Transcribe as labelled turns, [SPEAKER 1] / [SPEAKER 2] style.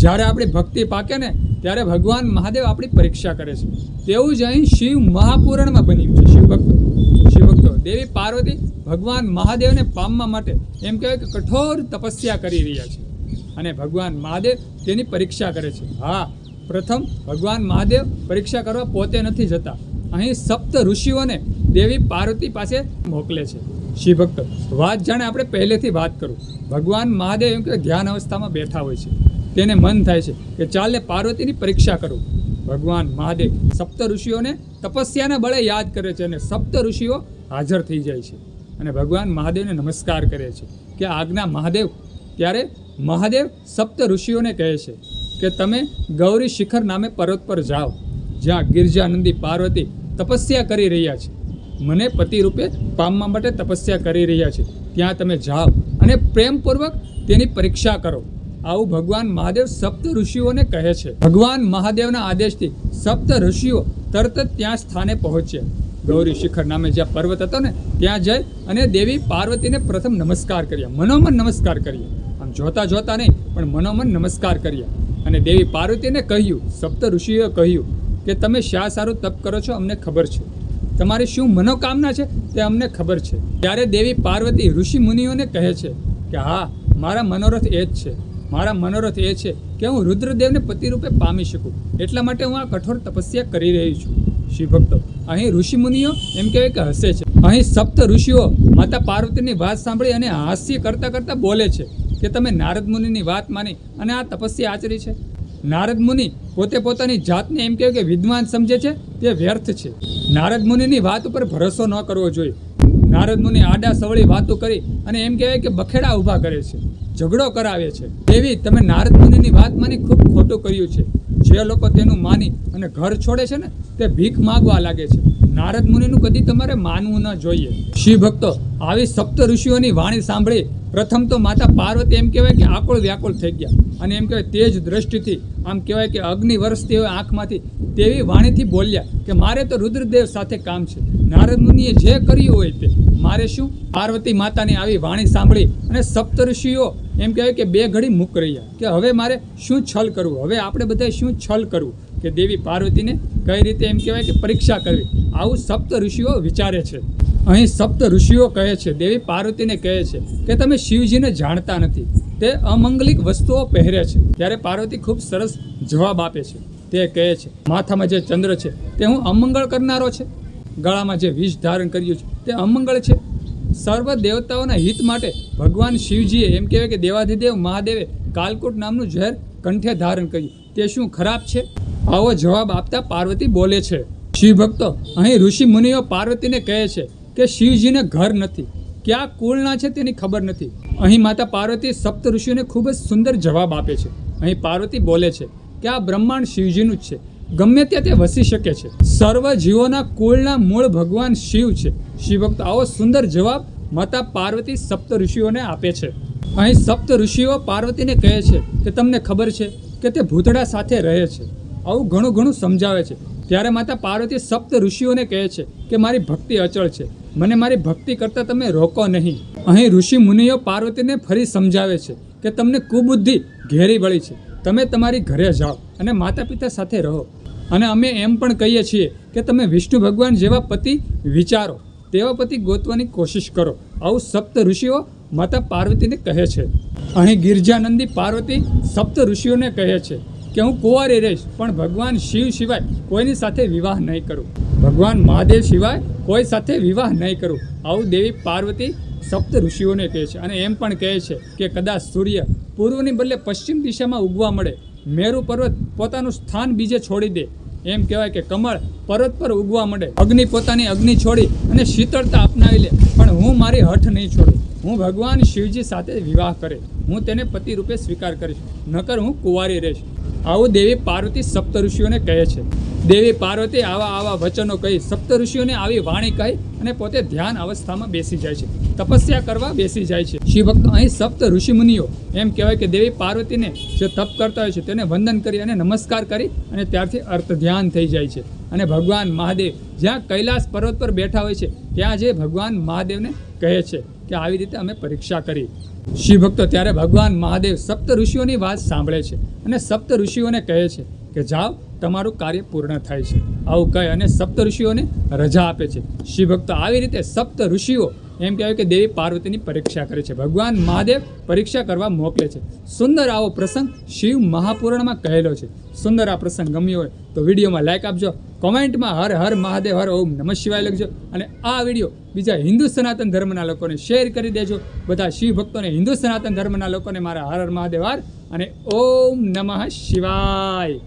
[SPEAKER 1] જ્યારે આપણી ભક્તિ પાકે ને, ત્યારે ભગવાન મહાદેવ આપણી પરીક્ષા કરે છે. તેવું જ અહીં શિવ મહાપુરાણમાં બન્યું છે. શિવ ભક્તો શિવ ભક્તો દેવી પાર્વતી ભગવાન મહાદેવને પામવા માટે એમ કહેવાય કે કઠોર તપસ્યા કરી રહ્યા છે. અને ભગવાન મહાદેવ તેની પરીક્ષા કરે છે. હા, પ્રથમ ભગવાન મહાદેવ પરીક્ષા કરવા પોતે નથી જતા. અહીં સપ્ત ઋષિઓને દેવી પાર્વતી પાસે મોકલે છે. શિવ ભક્તો વાત જાણે આપણે પહેલેથી વાત કરું. ભગવાન મહાદેવ એમ કે ધ્યાન અવસ્થામાં બેઠા હોય છે. તેને મન થાય છે કે ચાલને પાર્વતીની પરીક્ષા કરું. ભગવાન મહાદેવ સપ્ત ઋષિઓને તપસ્યાના બળે યાદ કરે છે અને સપ્ત ઋષિઓ હાજર થઈ જાય છે. અને ભગવાન મહાદેવને નમસ્કાર કરે છે કે આજ્ઞા મહાદેવ, ત્યારે મહાદેવ સપ્ત ઋષિઓને કહે છે કે તમે ગૌરી શિખર નામે પર્વત પર જાઓ, જ્યાં ગિરજાનંદી પાર્વતી તપસ્યા કરી રહ્યા છે. મને પતિ રૂપે પામવા માટે તપસ્યા કરી રહ્યા છે. ત્યાં તમે જાઓ અને પ્રેમપૂર્વક તેની પરીક્ષા કરો. આવું ભગવાન મહાદેવ સપ્ત ઋષિઓને કહે છે. ભગવાન મહાદેવના આદેશથી સપ્ત ઋષિઓ તરત જ ત્યાં સ્થાને પહોંચ્યા. ગૌરી શિખર નામે જ્યાં પર્વત હતો ને, ત્યાં જઈ અને દેવી પાર્વતીને પ્રથમ નમસ્કાર કર્યા. મનોમન નમસ્કાર કર્યા. આમ જોતા જોતા નહીં, પણ મનોમન નમસ્કાર કર્યા. અને દેવી પાર્વતીને કહ્યું, સપ્ત ઋષિઓએ કહ્યું કે, તમે શા સારું તપ કરો છો, અમને ખબર છે. તમારી શું મનોકામના છે, તે અમને ખબર છે. ત્યારે દેવી પાર્વતી ઋષિ મુનિઓને કહે છે કે, હા, મારા મનોરથ એ જ છે. મારા મનોરથ એ છે કે હું રુદ્રદેવને પતિરૂપે પામી શકું. એટલા માટે હું આ કઠોર તપસ્યા કરી રહી છું. શિવભક્તો અહીં ઋષિમુનિઓ એમ કહેવાય કે હસે છે. અહીં સપ્ત ઋષિઓ માતા પાર્વતીની વાત સાંભળી અને હાસ્ય કરતાં કરતાં બોલે છે કે તમે નારદ મુનિની વાત માની અને આ તપસ્યા આચરી છે. નારદ મુનિ પોતે પોતાની જાતને એમ કહેવાય કે વિદ્વાન સમજે છે, તે વ્યર્થ છે. નારદ મુનિની વાત ઉપર ભરોસો ન કરવો જોઈએ. નારદ મુનિ આડા સવળી વાતો કરી અને એમ કહેવાય કે બખેડા ઊભા કરે છે. ઝઘડો કરાવે છે. તેવી તમે નારદ મુનિની વાત માની ખૂબ ખોટું કર્યું છે. જે લોકો તેનું માની અને ઘર છોડે છે ને, તે ભીખ માગવા લાગે છે. નારદ મુનિનું કદી તમારે માનવું ન જોઈએ. શિવ ભક્તો, આવી સપ્ત ઋષિઓની વાણી સાંભળી પ્રથમ તો માતા પાર્વતી એમ કહેવાય કે આકુળ વ્યાકુળ થઈ ગયા. અને એમ કહેવાય તે જ દ્રષ્ટિથી, આમ કહેવાય કે અગ્નિ વર્ષથી હોય આંખમાંથી તેવી વાણીથી બોલ્યા કે મારે તો રુદ્રદેવ સાથે કામ છે. નારદ મુનિએ જે કર્યું હોય તે. મારે શું? પાર્વતી માતાની આવી વાણી સાંભળી અને સપ્ત ઋષિઓ એમ કહેવાય કે બે ઘડી મૂક રહ્યા કે હવે મારે શું છલ કરવું? હવે આપણે બધાએ શું છલ કરવું? કે દેવી પાર્વતીને કઈ રીતે એમ કહેવાય કે પરીક્ષા કરવી? આવું સપ્ત ઋષિઓ વિચારે છે. અહીં સપ્ત ઋષિઓ કહે છે, દેવી પાર્વતીને કહે છે કે તમે શિવજીને જાણતા નથી. તે અમંગલિક વસ્તુઓ પહેરે છે. ત્યારે પાર્વતી ખૂબ સરસ જવાબ આપે છે. તે કહે છે, માથામાં જે ચંદ્ર છે તે હું અમંગળ કરનારો છે. ગળામાં જે વિષ ધારણ કર્યું છે, તે અમંગળ છે. સર્વ દેવતાઓના હિત માટે ભગવાન શિવજીએ એમ કહેવાય કે દેવાધિદેવ મહાદેવે કાલકૂટ નામનું ઝેર કંઠે ધારણ કર્યું. તે શું ખરાબ છે? આવો જવાબ આપતા પાર્વતી બોલે છે. શિવ ભક્તો, અહીં ઋષિ મુનિઓ પાર્વતીને કહે છે કે શિવજીને ઘર નથી. ક્યાં કુળના છે તેની ખબર નથી. અહીં માતા પાર્વતી સપ્ત ઋષિઓને ખૂબ જ સુંદર જવાબ આપે છે. અહીં પાર્વતી બોલે છે કે આ બ્રહ્માંડ શિવજીનું જ છે. ગમે ત્યાં તે વસી શકે છે. સર્વ જીવોના કુળના મૂળ ભગવાન શિવ છે. શિવ ભક્ત આવો સુંદર જવાબ માતા પાર્વતી સપ્ત ઋષિઓને આપે છે. અહીં સપ્ત ઋષિઓ પાર્વતીને કહે છે કે તમને ખબર છે કે તે ભૂતડા સાથે રહે છે. આવું ઘણું ઘણું સમજાવે છે. ત્યારે માતા પાર્વતી સપ્ત ઋષિઓને કહે છે કે મારી ભક્તિ અચળ છે. મને મારી ભક્તિ કરતાં તમે રોકો નહીં. અહીં ઋષિ મુનિઓ પાર્વતીને ફરી સમજાવે છે કે તમને કુબુદ્ધિ ઘેરી વળી છે. તમે તમારી ઘરે જાઓ અને માતા પિતા સાથે રહો. અને અમે એમ પણ કહીએ છીએ કે તમે વિષ્ણુ ભગવાન જેવા પતિ વિચારો, તેવા પતિ ગોતવાની કોશિશ કરો. આવું સપ્ત ઋષિઓ માતા પાર્વતીને કહે છે. અહીં ગિરજાનંદી પાર્વતી સપ્ત ઋષિઓને કહે છે કે હું કુંવારી રહીશ, પણ ભગવાન શિવ સિવાય કોઈની સાથે વિવાહ નહીં કરું. ભગવાન મહાદેવ સિવાય કોઈ સાથે વિવાહ નહીં કરું. આવું દેવી પાર્વતી સપ્ત ઋષિઓને કહે છે અને એમ પણ કહે છે કે કદાચ સૂર્ય પૂર્વની બદલે પશ્ચિમ દિશામાં ઉગવા મળે. મેરુ પર્વત પોતાનું સ્થાન બીજે છોડી દે. એમ કહેવાય કે કમળ પર્વત પર ઉગવા માંડે. અગ્નિ પોતાની અગ્નિ છોડી અને શીતળતા અપનાવી લે. પણ હું મારી હઠ નહીં છોડું. હું ભગવાન શિવજી સાથે વિવાહ કરે. હું તેને પતિ રૂપે સ્વીકાર કરીશ. નકર હું કુંવારી રહીશ. આવું દેવી પાર્વતી સપ્ત ઋષિઓને કહે છે. દેવી પાર્વતી આવા આવા વચનો કહી સપ્ત ઋષિઓને આવી વાણી કહી અને પોતે ધ્યાન અવસ્થામાં બેસી જાય છે. તપસ્યા કરવા બેસી જાય છે. શિવ ભક્તો અહીં સપ્ત ઋષિ મુનિઓ એમ કહેવાય કે દેવી પાર્વતીને જે તપ કરતા હોય છે, તેને વંદન કરી અને નમસ્કાર કરી અને ત્યારથી અર્થ ધ્યાન થઈ જાય છે. અને ભગવાન મહાદેવ જ્યાં કૈલાસ પર્વત પર બેઠા હોય છે, ત્યાં જે ભગવાન મહાદેવને કહે છે કે આવી રીતે અમે પરીક્ષા કરી. શિવ ભક્તો ત્યારે ભગવાન મહાદેવ સપ્ત ઋષિઓની વાત સાંભળે છે અને સપ્ત ઋષિઓને કહે છે કે જાઓ તમારું કાર્ય પૂર્ણ થાય છે. આવું કહે અને સપ્ત ઋષિઓને રજા આપે છે. શિવ ભક્તો આવી રીતે સપ્ત ઋષિઓ એમ કહેવાય કે દેવી પાર્વતીની પરીક્ષા કરે છે. ભગવાન મહાદેવ પરીક્ષા કરવા મોકલે છે. સુંદર આવો પ્રસંગ શિવ મહાપુરાણમાં કહેલો છે. સુંદર આ પ્રસંગ ગમ્યો હોય તો વિડીયોમાં લાઇક આપજો, કોમેન્ટમાં હર હર મહાદેવ, હર ઓમ નમઃ શિવાય લખજો અને આ વીડિયો બીજા હિન્દુ સનાતન ધર્મના લોકોને શેર કરી દેજો. બધા શિવ ભક્તોને હિન્દુ સનાતન ધર્મના લોકોને મારા હર હર મહાદેવ, હર અને ઓમ નમઃ શિવાય.